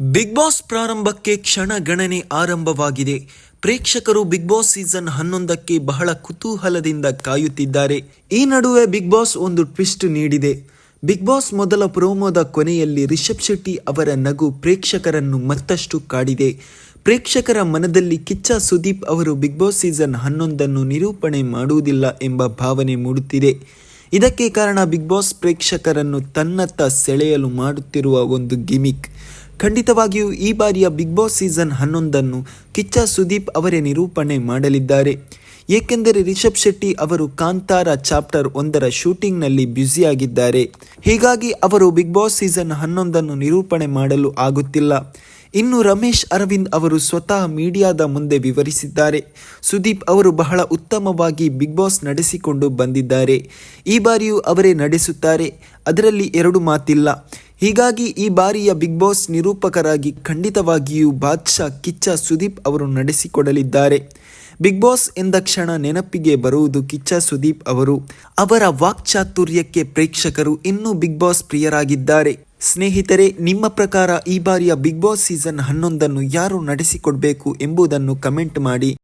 Big boss ಪ್ರಾರಂಭಕ್ಕೆ ಕ್ಷಣ ಗಣನೆ ಆರಂಭವಾಗಿದೆ. ಪ್ರೇಕ್ಷಕರು ಬಿಗ್ ಬಾಸ್ ಸೀಸನ್ ಹನ್ನೊಂದಕ್ಕೆ ಬಹಳ ಕುತೂಹಲದಿಂದ ಕಾಯುತ್ತಿದ್ದಾರೆ. ಈ ನಡುವೆ ಬಿಗ್ ಬಾಸ್ ಒಂದು ಟ್ವಿಸ್ಟ್ ನೀಡಿದೆ. ಬಿಗ್ ಬಾಸ್ ಮೊದಲ ಪ್ರೋಮೋದ ಕೊನೆಯಲ್ಲಿ ರಿಷಬ್ ಶೆಟ್ಟಿ ಅವರ ನಗು ಪ್ರೇಕ್ಷಕರನ್ನು ಮತ್ತಷ್ಟು ಕಾಡಿದೆ. ಪ್ರೇಕ್ಷಕರ ಮನದಲ್ಲಿ ಕಿಚ್ಚ ಸುದೀಪ್ ಅವರು ಬಿಗ್ ಬಾಸ್ ಸೀಸನ್ ಹನ್ನೊಂದನ್ನು ನಿರೂಪಣೆ ಮಾಡುವುದಿಲ್ಲ ಎಂಬ ಭಾವನೆ ಮೂಡುತ್ತಿದೆ. ಇದಕ್ಕೆ ಕಾರಣ ಬಿಗ್ ಬಾಸ್ ಪ್ರೇಕ್ಷಕರನ್ನು ತನ್ನತ್ತ ಸೆಳೆಯಲು ಮಾಡುತ್ತಿರುವ ಒಂದು ಗಿಮಿಕ್. ಖಂಡಿತವಾಗಿಯೂ ಈ ಬಾರಿಯ ಬಿಗ್ ಬಾಸ್ ಸೀಸನ್ ಹನ್ನೊಂದನ್ನು ಕಿಚ್ಚ ಸುದೀಪ್ ಅವರೇ ನಿರೂಪಣೆ ಮಾಡಲಿದ್ದಾರೆ. ಏಕೆಂದರೆ ರಿಷಬ್ ಶೆಟ್ಟಿ ಅವರು ಕಾಂತಾರ ಚಾಪ್ಟರ್ ಒಂದರ ಶೂಟಿಂಗ್ನಲ್ಲಿ ಬ್ಯುಸಿಯಾಗಿದ್ದಾರೆ. ಹೀಗಾಗಿ ಅವರು ಬಿಗ್ ಬಾಸ್ ಸೀಸನ್ ಹನ್ನೊಂದನ್ನು ನಿರೂಪಣೆ ಮಾಡಲು ಆಗುತ್ತಿಲ್ಲ. ಇನ್ನು ರಮೇಶ್ ಅರವಿಂದ್ ಅವರು ಸ್ವತಃ ಮೀಡಿಯಾದ ಮುಂದೆ ವಿವರಿಸಿದ್ದಾರೆ. ಸುದೀಪ್ ಅವರು ಬಹಳ ಉತ್ತಮವಾಗಿ ಬಿಗ್ ಬಾಸ್ ನಡೆಸಿಕೊಂಡು ಬಂದಿದ್ದಾರೆ. ಈ ಬಾರಿಯೂ ಅವರೇ ನಡೆಸುತ್ತಾರೆ. ಅದರಲ್ಲಿ ಎರಡು ಮಾತಿಲ್ಲ. ಹೀಗಾಗಿ ಈ ಬಾರಿಯ ಬಿಗ್ ಬಾಸ್ ನಿರೂಪಕರಾಗಿ ಖಂಡಿತವಾಗಿಯೂ ಬಾದ್ಶಾ, ಕಿಚ್ಚ, ಸುದೀಪ್ ಅವರು ನಡೆಸಿಕೊಡಲಿದ್ದಾರೆ. ಬಿಗ್ ಬಾಸ್ ಎಂದ ಕ್ಷಣ ನೆನಪಿಗೆ ಬರುವುದು ಕಿಚ್ಚ, ಸುದೀಪ್ ಅವರು. ಅವರ ವಾಕ್ಚಾತುರ್ಯಕ್ಕೆ ಪ್ರೇಕ್ಷಕರು ಇನ್ನೂ ಬಿಗ್ ಬಾಸ್ ಪ್ರಿಯರಾಗಿದ್ದಾರೆ. ಸ್ನೇಹಿತರೆ, ನಿಮ್ಮ ಪ್ರಕಾರ ಈ ಬಾರಿಯ ಬಿಗ್ ಬಾಸ್ ಸೀಸನ್ ಹನ್ನೊಂದನ್ನು ಯಾರು ನಡೆಸಿಕೊಡಬೇಕು ಎಂಬುದನ್ನು ಕಮೆಂಟ್ ಮಾಡಿ.